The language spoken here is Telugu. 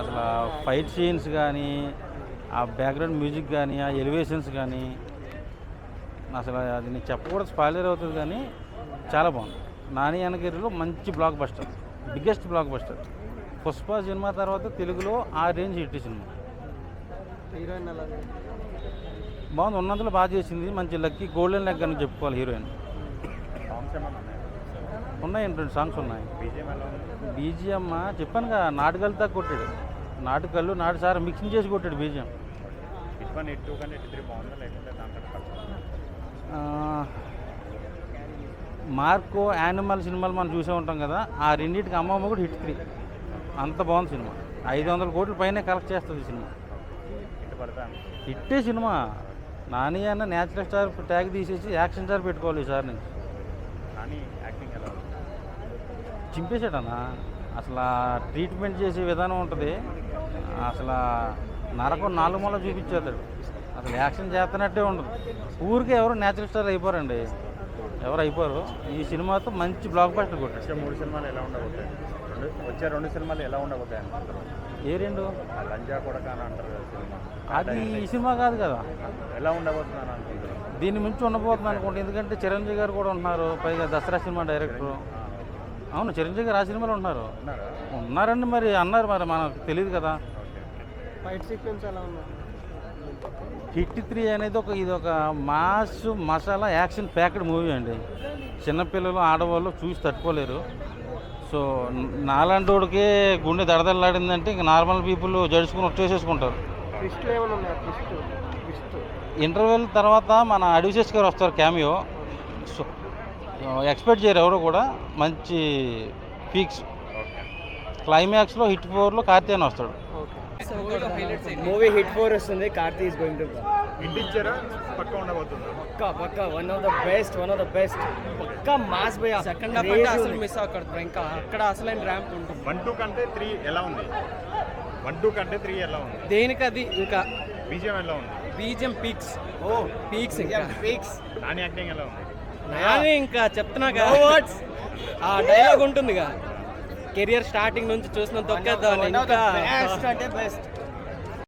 అసలు ఫైట్ సీన్స్ కానీ ఆ బ్యాక్గ్రౌండ్ మ్యూజిక్ కానీ ఆ ఎలివేషన్స్ కానీ అసలు అది నేను చెప్పకూడదు స్పాయిలర్ అవుతుంది కానీ చాలా బాగుంది. నాని అనగిరిలో మంచి blockbuster biggest blockbuster Pushpa cinema తర్వాత తెలుగులో ఆ రేంజ్ హిట్ సినిమా. హీరోయిన్ బాగుంది ఉన్నందులో బాగా చేసింది మంచి లక్కీ గోల్డెన్ లెగ్ అని చెప్పుకోవాలి హీరోయిన్. ఉన్నాయా? రెండు సాంగ్స్ ఉన్నాయి. బీజిఎం ఎలా ఉంది? బీజిఎం చెప్పానుగా నాటుకల్తా కొట్టాడు. నాటుకల్లు నాటు సార్ మిక్సింగ్ చేసి కొట్టాడు దాంట్లో మార్కో యానిమల్ సినిమాలు మనం చూసే ఉంటాం కదా ఆ రెండింటికి అమ్మమ్మ కూడా హిట్ త్రీ. అంత బాగుంది సినిమా. ఐదు వందల కోట్ల పైనే కలెక్ట్ చేస్తుంది సినిమా. హిట్టే సినిమా. నాని అన్న న్యాచురల్ స్టార్ ట్యాగ్ తీసేసి యాక్షన్ స్టార్ పెట్టుకోవాలి ఈసారి నుంచి ఎలా ఉంది? చింపేశాడన్నా అసలు ట్రీట్మెంట్ చేసే విధానం ఉంటుంది. అసలు నరకం నాలుగు మూల చూపించేస్తాడు అసలు యాక్షన్ చేస్తున్నట్టే ఉండదు. ఊరికే ఎవరు న్యాచురల్ స్టార్ అయిపోరండి. ఎవరు అయిపోరు. ఈ సినిమాతో మంచి బ్లాక్ బస్టర్ వచ్చే మూడు సినిమాలు ఎలా ఉండబోతాయి? వచ్చే రెండు సినిమాలు ఎలా ఉండబోతాయి ఏ రెండు? లంజా కొడక అని అంటారు అది ఈ సినిమా కాదు కదా. ఎలా ఉండబోతున్నాను అనుకుంటారు దీని మించి ఉండబోతుంది అనుకోండి ఎందుకంటే చిరంజీవి గారు కూడా ఉన్నారు. పైగా దసరా సినిమా డైరెక్టర్. అవును చిరంజీవి గారు ఆ సినిమాలో ఉన్నారు. ఉన్నారా? ఉన్నారండి మరి అన్నారు మరి మనకు తెలియదు కదా. ఫైట్ సీక్వెన్స్ ఎలా హిట్ త్రీ అనేది ఒక ఇది ఒక mass masala action packed movie అండి. చిన్నపిల్లలు ఆడవాళ్ళు చూసి తట్టుకోలేరు. సో నాలాంటోడికే గుండె దడదల్లాడిందంటే ఇంక నార్మల్ పీపుల్ జడుచుకుని వచ్చేసేసుకుంటారు ఇంటర్వెల్ తర్వాత మన అడివిసెస్ గారు వస్తారు క్యామియో. సో ఎక్స్పెక్ట్ చేయరు ఎవరు కూడా. మంచి పీక్స్. క్లైమాక్స్లో హిట్ ఫోర్లో కార్తీయన్ వస్తాడు. మూవీ హిట్ ఫోర్ వస్తుంది కార్తీ ఇస్ గోయింగ్ టు ఇంటి ఇచ్చారా పక్క ఉండబోతుందా? పక్కా పక్కా. One of the best one of the best Pakka mass భయ. సెకండ్ హాఫ్ అంటే అసలు మిస్ అవ్వకూడదు. ఇంకా అక్కడ అసలైన ర్యాంప్ ఉంటుంది. వన్ టూ కంటే త్రీ ఎలా ఉంది? వన్ టూ కంటే త్రీ ఎలా ఉంది? దేనికి అది ఇంకా? బీజిఎం ఎలా ఉంది? బీజిఎం పీక్స్ ఓ పీక్స్ ఇంకా. ఫిక్స్ నాని యాక్టింగ్ ఎలా ఉంది? నాని ఇంకా చెప్తున్నా ఆ డైలాగ్ ఉంటుందిగా. కెరియర్ స్టార్టింగ్ నుంచి చూసిన తొక్కేద్దాం ఇంకా బెస్ట్ అంటే బెస్ట్